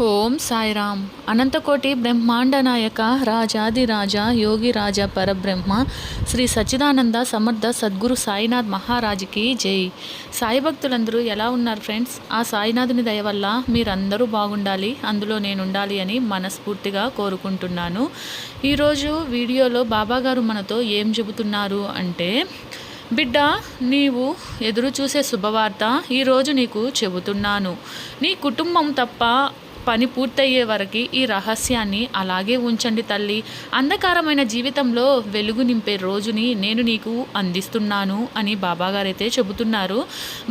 ఓం సాయిరామ్. అనంతకోటి బ్రహ్మాండ నాయక రాజాదిరాజ యోగి రాజా పరబ్రహ్మ శ్రీ సచ్చిదానంద సమర్థ సద్గురు సాయినాథ్ మహారాజుకి జై. సాయి భక్తులందరూ ఎలా ఉన్నారు ఫ్రెండ్స్? ఆ సాయినాథుని దయ వల్ల మీరందరూ బాగుండాలి అందులో నేను ఉండాలి అని మనస్ఫూర్తిగా కోరుకుంటున్నాను. ఈరోజు వీడియోలో బాబాగారు మనతో ఏం చెబుతున్నారు అంటే బిడ్డ నీవు ఎదురు చూసే శుభవార్త ఈరోజు నీకు చెబుతున్నాను. నీ కుటుంబం తప్ప పని పూర్తయ్యే వరకు ఈ రహస్యాన్ని అలాగే ఉంచండి తల్లి. అంధకారమైన జీవితంలో వెలుగు నింపే రోజుని నేను నీకు అందిస్తున్నాను అని బాబాగారు అయితే చెబుతున్నారు.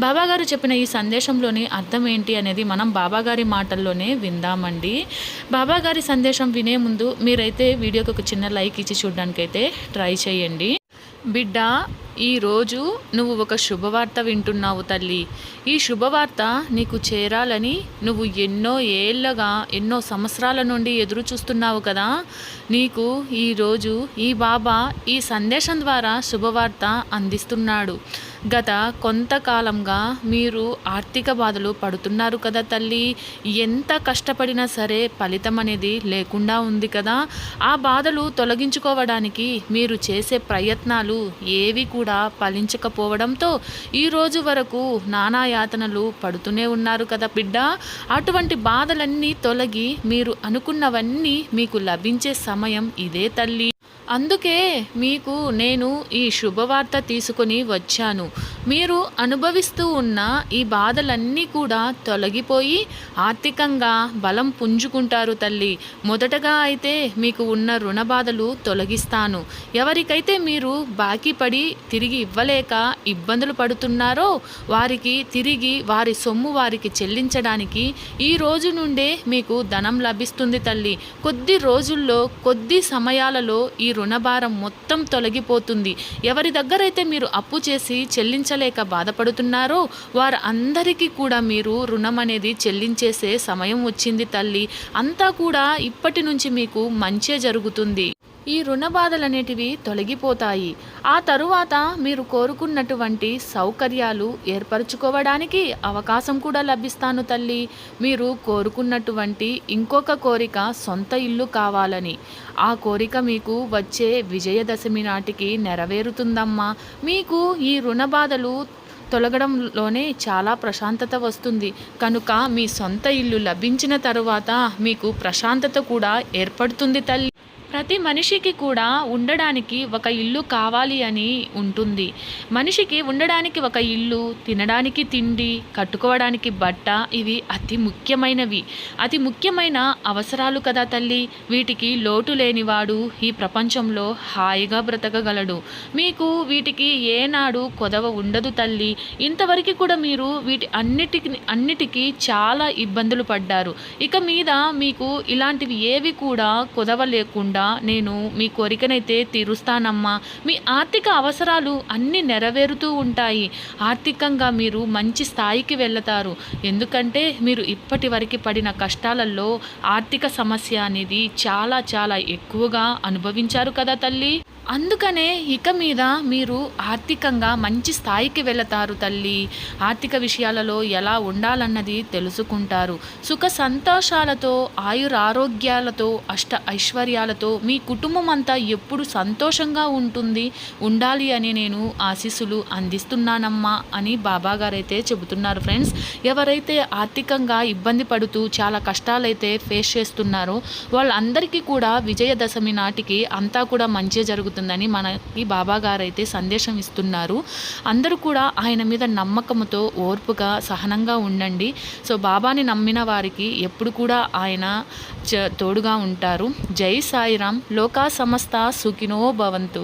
బాబాగారు చెప్పిన ఈ సందేశంలోని అర్థం ఏంటి అనేది మనం బాబాగారి మాటల్లోనే విందామండి. బాబాగారి సందేశం వినే ముందు మీరైతే వీడియోకి ఒక చిన్న లైక్ ఇచ్చి చూడడానికైతే ట్రై చేయండి. బిడ్డ ఈరోజు నువ్వు ఒక శుభవార్త వింటున్నావు తల్లి. ఈ శుభవార్త నీకు చేరాలని నువ్వు ఎన్నో ఏళ్ళగా ఎన్నో సంవత్సరాల నుండి ఎదురు చూస్తున్నావు కదా. నీకు ఈరోజు ఈ బాబా ఈ సందేశం ద్వారా శుభవార్త అందిస్తున్నాడు. గత కొంతకాలంగా మీరు ఆర్థిక బాధలు పడుతున్నారు కదా తల్లి. ఎంత కష్టపడినా సరే ఫలితం అనేది లేకుండా ఉంది కదా. ఆ బాధలు తొలగించుకోవడానికి మీరు చేసే ప్రయత్నాలు ఏవి కూడా ఫలించకపోవడంతో ఈ రోజు వరకు నానా యాతనలు పడుతూనే ఉన్నారు కదా బిడ్డ. అటువంటి బాధలన్నీ తొలగి మీరు అనుకున్నవన్నీ మీకు లభించే సమయం ఇదే తల్లి. అందుకే మీకు నేను ఈ శుభవార్త తీసుకొని వచ్చాను. మీరు అనుభవిస్తూ ఉన్న ఈ బాధలన్నీ కూడా తొలగిపోయి ఆర్థికంగా బలం పుంజుకుంటారు తల్లి. మొదటగా అయితే మీకు ఉన్న రుణ బాధలు తొలగిస్తాను. ఎవరికైతే మీరు బాకీ పడి తిరిగి ఇవ్వలేక ఇబ్బందులు పడుతున్నారో వారికి తిరిగి వారి సొమ్ము వారికి చెల్లించడానికి ఈ రోజు నుండే మీకు ధనం లభిస్తుంది తల్లి. కొద్ది రోజుల్లో కొద్ది సమయాలలో ఈ రుణభారం మొత్తం తొలగిపోతుంది. ఎవరి దగ్గరైతే మీరు అప్పు చేసి చెల్లించ చెల్లించలేక బాధపడుతున్నారో వారు అందరికీ కూడా మీరు రుణం అనేది చెల్లించేసే సమయం వచ్చింది తల్లి. అంతా కూడా ఇప్పటి నుంచి మీకు మంచే జరుగుతుంది. ఈ రుణ బాధలనేటివి తొలగిపోతాయి. ఆ తరువాత మీరు కోరుకున్నటువంటి సౌకర్యాలు ఏర్పరచుకోవడానికి అవకాశం కూడా లభిస్తాను తల్లి. మీరు కోరుకున్నటువంటి ఇంకొక కోరిక సొంత ఇల్లు కావాలని. ఆ కోరిక మీకు వచ్చే విజయదశమి నాటికి నెరవేరుతుందమ్మా. మీకు ఈ రుణ బాధలు తొలగడంలోనే చాలా ప్రశాంతత వస్తుంది. కనుక మీ సొంత ఇల్లు లభించిన తరువాత మీకు ప్రశాంతత కూడా ఏర్పడుతుంది తల్లి. ప్రతి మనిషికి కూడా ఉండడానికి ఒక ఇల్లు కావాలి అని ఉంటుంది. మనిషికి ఉండడానికి ఒక ఇల్లు తినడానికి తిండి కట్టుకోవడానికి బట్ట ఇవి అతి ముఖ్యమైనవి. అతి ముఖ్యమైన అవసరాలు కదా తల్లి. వీటికి లోటు లేనివాడు ఈ ప్రపంచంలో హాయిగా బ్రతకగలడు. మీకు వీటికి ఏనాడు కొదవ ఉండదు తల్లి. ఇంతవరకు కూడా మీరు వీటి అన్నిటికి అన్నిటికీ చాలా ఇబ్బందులు పడ్డారు. ఇక మీద మీకు ఇలాంటివి ఏవి కూడా కొదవ లేకుండా నేను మీ కోరికనైతే తీరుస్తానమ్మా. మీ ఆర్థిక అవసరాలు అన్నీ నెరవేరుతూ ఉంటాయి. ఆర్థికంగా మీరు మంచి స్థాయికి వెళతారు. ఎందుకంటే మీరు ఇప్పటి వరకు పడిన కష్టాలలో ఆర్థిక సమస్య అనేది చాలా చాలా ఎక్కువగా అనుభవించారు కదా తల్లి? అందుకనే ఇక మీద మీరు ఆర్థికంగా మంచి స్థాయికి వెళతారు తల్లి. ఆర్థిక విషయాలలో ఎలా ఉండాలన్నది తెలుసుకుంటారు. సుఖ సంతోషాలతో ఆయురారోగ్యాలతో అష్ట ఐశ్వర్యాలతో మీ కుటుంబం అంతా ఎప్పుడు సంతోషంగా ఉంటుంది. ఉండాలి అని నేను ఆశీస్సులు అందిస్తున్నానమ్మా అని బాబాగారైతే చెబుతున్నారు ఫ్రెండ్స్. ఎవరైతే ఆర్థికంగా ఇబ్బంది పడుతూ చాలా కష్టాలైతే ఫేస్ చేస్తున్నారో వాళ్ళందరికీ కూడా విజయదశమి నాటికి అంతా కూడా మంచి జరుగుతుంది. జరుగుతుందని మనకి బాబా గారు అయితే సందేశం ఇస్తున్నారు. అందరూ కూడా ఆయన మీద నమ్మకంతో ఓర్పుగా సహనంగా ఉండండి. సో బాబాని నమ్మిన వారికి ఎప్పుడు కూడా ఆయన తోడుగా ఉంటారు. జై సాయిరామ్. లోకా సమస్త సుఖినో భవంతు.